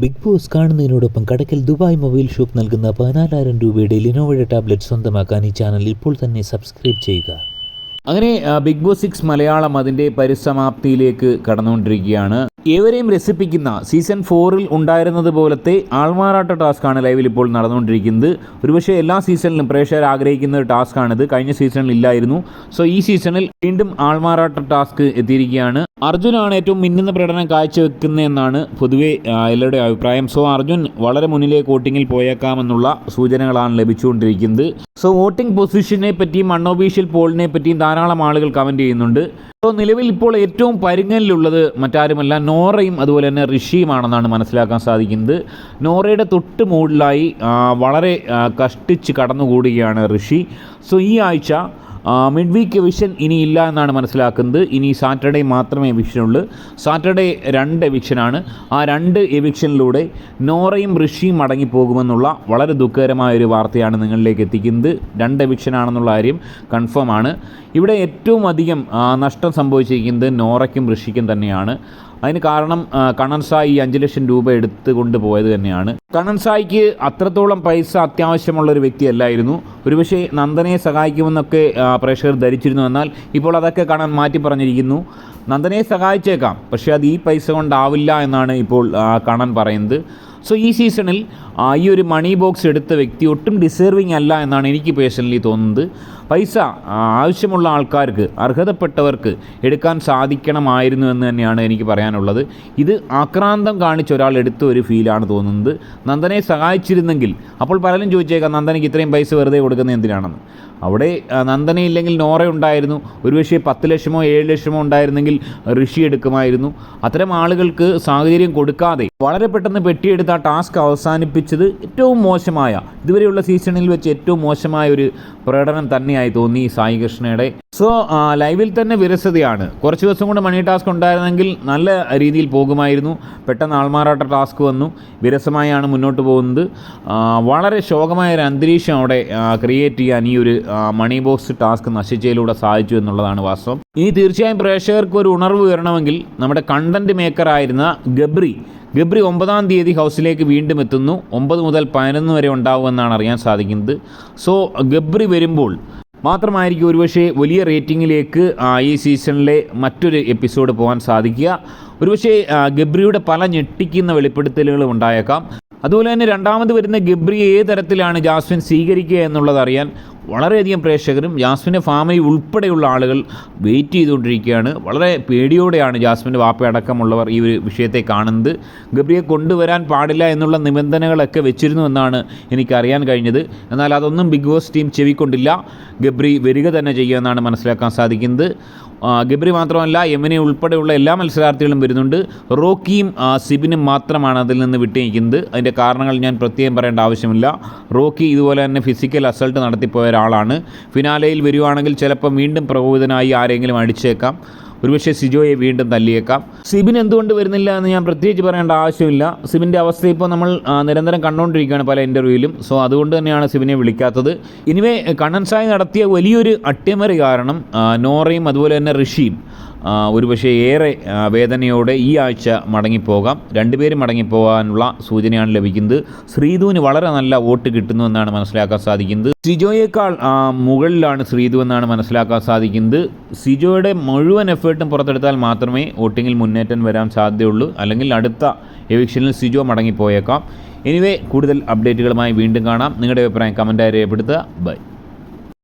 Big Boss കാണുന്നതിനോടൊപ്പം Kadakkal Dubai mobile shop നൽകുന്ന പതിനാലായിരം രൂപയുടെ ലിനോവയുടെ ടാബ്ലറ്റ് സ്വന്തമാക്കാൻ ഈ ചാനൽ ഇപ്പോൾ തന്നെ സബ്സ്ക്രൈബ് ചെയ്യുക. അങ്ങനെ ബിഗ് ബോസ് സിക്സ് മലയാളം അതിന്റെ പരിസമാപ്തിയിലേക്ക് കടന്നുകൊണ്ടിരിക്കുകയാണ്. ഏവരെയും രസിപ്പിക്കുന്ന സീസൺ ഫോറിൽ ഉണ്ടായിരുന്നത് പോലത്തെ ആൾമാറാട്ട ടാസ്ക്കാണ് ലൈവിൽ ഇപ്പോൾ നടന്നുകൊണ്ടിരിക്കുന്നത്. ഒരുപക്ഷെ എല്ലാ സീസണിലും പ്രേക്ഷകർ ആഗ്രഹിക്കുന്ന ഒരു ടാസ്ക്കാണിത് കഴിഞ്ഞ സീസണിൽ ഇല്ലായിരുന്നു. സോ ഈ സീസണിൽ വീണ്ടും ആൾമാറാട്ട ടാസ്ക് എത്തിയിരിക്കുകയാണ്. അർജുനാണ് ഏറ്റവും മിന്നുന്ന പ്രകടനം കാഴ്ചവെക്കുന്നതെന്നാണ് പൊതുവേ എല്ലാവരുടെയും അഭിപ്രായം. സോ അർജുൻ വളരെ മുന്നിലേക്ക് വോട്ടിങ്ങിൽ പോയേക്കാമെന്നുള്ള സൂചനകളാണ് ലഭിച്ചുകൊണ്ടിരിക്കുന്നത്. സോ വോട്ടിംഗ് പൊസിഷനെ പറ്റിയും അൺഒഫീഷ്യൽ പോളിനെ പറ്റിയും ധാരാളം ആളുകൾ കമന്റ് ചെയ്യുന്നുണ്ട്. സോ നിലവിൽ ഇപ്പോൾ ഏറ്റവും പരുങ്ങലിലുള്ളത് മറ്റാരുമല്ല നോറയും അതുപോലെ തന്നെ ഋഷിയുമാണെന്നാണ് മനസ്സിലാക്കാൻ സാധിക്കുന്നത്. നോറയുടെ തൊട്ട് മുകളിലായി വളരെ കഷ്ടിച്ച് കടന്നുകൂടുകയാണ് ഋഷി. സോ ഈ ആഴ്ച മിഡ് വീക്ക് എവിക്ഷൻ ഇനി ഇല്ല എന്നാണ് മനസ്സിലാക്കുന്നത്. ഇനി സാറ്റർഡേ മാത്രമേ എവിക്ഷൻ ഉള്ളൂ. സാറ്റർഡേ രണ്ട് എവിക്ഷനാണ് ആ രണ്ട് എവിക്ഷനിലൂടെ നോറയും ഋഷിയും മടങ്ങിപ്പോകുമെന്നുള്ള വളരെ ദുഃഖകരമായ ഒരു വാർത്തയാണ് നിങ്ങളിലേക്ക് എത്തിക്കുന്നത്. രണ്ട് എവിക്ഷനാണെന്നുള്ള കാര്യം കൺഫേം ആണ്. ഇവിടെ ഏറ്റവും അധികം നഷ്ടം സംഭവിച്ചിരിക്കുന്നത് നോറയ്ക്കും ഋഷിക്കും തന്നെയാണ്. അതിന് കാരണം കണൻസായി ഈ അഞ്ച് ലക്ഷം രൂപ എടുത്തുകൊണ്ട് പോയത് തന്നെയാണ്. കണ്ണൻ സായിക്ക് അത്രത്തോളം പൈസ അത്യാവശ്യമുള്ള ഒരു വ്യക്തിയല്ലായിരുന്നു ഒരുപക്ഷെ നന്ദനെ സഹായിക്കുമെന്നൊക്കെ പ്രേക്ഷകർ ധരിച്ചിരുന്നു. എന്നാൽ ഇപ്പോൾ അതൊക്കെ കാണാൻ മാറ്റി പറഞ്ഞിരിക്കുന്നു. നന്ദനെ സഹായിച്ചേക്കാം പക്ഷേ അത് ഈ പൈസ കൊണ്ടാവില്ല എന്നാണ് ഇപ്പോൾ കാണാൻ പറയുന്നത്. സോ ഈ സീസണിൽ ഈ ഒരു മണി ബോക്സ് എടുത്ത വ്യക്തി ഒട്ടും ഡിസേർവിങ് അല്ല എന്നാണ് എനിക്ക് പേഴ്സണലി തോന്നുന്നത്. പൈസ ആവശ്യമുള്ള ആൾക്കാർക്ക് അർഹതപ്പെട്ടവർക്ക് എടുക്കാൻ സാധിക്കണമായിരുന്നു എന്ന് തന്നെയാണ് എനിക്ക് പറയാനുള്ളത്. ഇത് ആക്രാന്തം കാണിച്ച ഒരാൾ എടുത്ത ഒരു ഫീലാണ് തോന്നുന്നത്. നന്ദനെ സഹായിച്ചിരുന്നെങ്കിൽ അപ്പോൾ പലരും ചോദിച്ചേക്കാം നന്ദനയ്ക്ക് ഇത്രയും പൈസ വെറുതെ കൊടുക്കുന്നത് എന്തിനാണെന്ന്. അവിടെ നന്ദന ഇല്ലെങ്കിൽ നോറ ഉണ്ടായിരുന്നു ഒരുപക്ഷെ പത്ത് ലക്ഷമോ ഏഴ് ലക്ഷമോ ഉണ്ടായിരുന്നെങ്കിൽ ഋഷി എടുക്കുമായിരുന്നു. അത്തരം ആളുകൾക്ക് സാഹചര്യം കൊടുക്കാതെ വളരെ പെട്ടെന്ന് പെട്ടിയെടുത്ത് ടാസ്ക് അവസാനിപ്പിച്ചത് ഏറ്റവും മോശമായ ഇതുവരെയുള്ള സീസണിൽ വെച്ച് ഏറ്റവും മോശമായ ഒരു പ്രകടനം തന്നെയായി തോന്നി സായി കൃഷ്ണയുടെ. സോ ലൈവിൽ തന്നെ വിരസതയാണ്. കുറച്ച് ദിവസം കൊണ്ട് മണി ടാസ്ക് ഉണ്ടായിരുന്നെങ്കിൽ നല്ല രീതിയിൽ പോകുമായിരുന്നു. പെട്ടെന്ന് ആൾമാറാട്ട ടാസ്ക് വന്നു. വിരസമായാണ് മുന്നോട്ട് പോകുന്നത്. വളരെ ശോകമായ ഒരു അന്തരീക്ഷം അവിടെ ക്രിയേറ്റ് ചെയ്യാൻ ഈ ഒരു മണി ബോക്സ് ടാസ്ക് നശിച്ചതിലൂടെ സാധിച്ചു എന്നുള്ളതാണ് വാസ്തവം. ഇനി തീർച്ചയായും പ്രേക്ഷകർക്ക് ഒരു ഉണർവ് വരണമെങ്കിൽ നമ്മുടെ കണ്ടന്റ് മേക്കറായിരുന്ന ഗബ്രി. ഗബ്രി ഒമ്പതാം തീയതി ഹൗസിലേക്ക് വീണ്ടും എത്തുന്നു. ഒമ്പത് മുതൽ പതിനൊന്ന് വരെ ഉണ്ടാവുമെന്നാണ് അറിയാൻ സാധിക്കുന്നത്. സോ ഗബ്രി വരുമ്പോൾ മാത്രമായിരിക്കും ഒരുപക്ഷെ വലിയ റേറ്റിങ്ങിലേക്ക് ഈ സീസണിലെ മറ്റൊരു എപ്പിസോഡ് പോകാൻ സാധിക്കുക. ഒരുപക്ഷെ ഗബ്രിയുടെ പല ഞെട്ടിക്കുന്ന വെളിപ്പെടുത്തലുകളും ഉണ്ടായേക്കാം. അതുപോലെ തന്നെ രണ്ടാമത് വരുന്ന ഗബ്രി ഏത് തരത്തിലാണ് ജാസ്മിൻ സ്വീകരിക്കുക എന്നുള്ളത് അറിയാൻ വളരെയധികം പ്രേക്ഷകരും ജാസ്മിന്റെ ഫാമിലി ഉൾപ്പെടെയുള്ള ആളുകൾ വെയിറ്റ് ചെയ്തുകൊണ്ടിരിക്കുകയാണ്. വളരെ പേടിയോടെയാണ് ജാസ്മിന്റെ വാപ്പയടക്കമുള്ളവർ ഈ ഒരു വിഷയത്തെ കാണുന്നത്. ഗബ്രിയെ കൊണ്ടുവരാൻ പാടില്ല എന്നുള്ള നിബന്ധനകളൊക്കെ വെച്ചിരുന്നു എന്നാണ് എനിക്കറിയാൻ കഴിഞ്ഞത്. എന്നാൽ അതൊന്നും ബിഗ് ബോസ് ടീം ചെവിക്കൊണ്ടില്ല. ഗബ്രി വരിക തന്നെ ചെയ്യുമെന്നാണ് മനസ്സിലാക്കാൻ സാധിക്കുന്നത്. ഗബ്രി മാത്രമല്ല യമിനെ ഉൾപ്പെടെയുള്ള എല്ലാ മത്സരാർത്ഥികളും വരുന്നുണ്ട്. റോക്കിയും സിബിനും മാത്രമാണ് അതിൽ നിന്ന് വിട്ടുനിൽക്കുന്നത് അതിന്റെ കാരണങ്ങൾ ഞാൻ പ്രത്യേകം പറയേണ്ട ആവശ്യമില്ല. റോക്കി ഇതുപോലെ തന്നെ ഫിസിക്കൽ അസൾട്ട് നടത്തിപ്പോയ ഒരാളാണ് ഫിനാലയിൽ വരുവാണെങ്കിൽ ചിലപ്പോൾ വീണ്ടും പ്രകോപിതനായി ആരെങ്കിലും അടിച്ചേക്കാം. ഒരുപക്ഷെ സിജോയെ വീണ്ടും തല്ലിയേക്കാം. സിബിൻ എന്തുകൊണ്ട് വരുന്നില്ല എന്ന് ഞാൻ പ്രത്യേകിച്ച് പറയേണ്ട ആവശ്യമില്ല. സിബിന്റെ അവസ്ഥ ഇപ്പോൾ നമ്മൾ നിരന്തരം കണ്ടുകൊണ്ടിരിക്കുകയാണ് പല ഇന്റർവ്യൂവിലും. സോ അതുകൊണ്ട് തന്നെയാണ് സിബിനെ വിളിക്കാത്തത്. ഇനിവേ കണ്ണൻ സായി നടത്തിയ വലിയൊരു അട്ടിമറി കാരണം നോറയും അതുപോലെ തന്നെ ഋഷിയും. ഒരുപക്ഷെ ഏറെ വേദനയോടെ ഈ ആഴ്ച മടങ്ങിപ്പോകാം. രണ്ടുപേരും മടങ്ങിപ്പോകാനുള്ള സൂചനയാണ് ലഭിക്കുന്നത്. ശ്രീധുവിന് വളരെ നല്ല വോട്ട് കിട്ടുന്നുവെന്നാണ് മനസ്സിലാക്കാൻ സാധിക്കുന്നത്. സിജോയേക്കാൾ മുകളിലാണ് ശ്രീധു എന്നാണ് മനസ്സിലാക്കാൻ സാധിക്കുന്നത്. സിജോയുടെ മുഴുവൻ എഫേർട്ടും പുറത്തെടുത്താൽ മാത്രമേ വോട്ടിങ്ങിൽ മുന്നേറ്റം വരാൻ സാധ്യതയുള്ളൂ. അല്ലെങ്കിൽ അടുത്ത എവിക്ഷനിൽ സിജോ മടങ്ങിപ്പോയേക്കാം. എനിവേ കൂടുതൽ അപ്ഡേറ്റുകളുമായി വീണ്ടും കാണാം. നിങ്ങളുടെ അഭിപ്രായം കമന്റായി രേഖപ്പെടുത്തുക. ബൈ.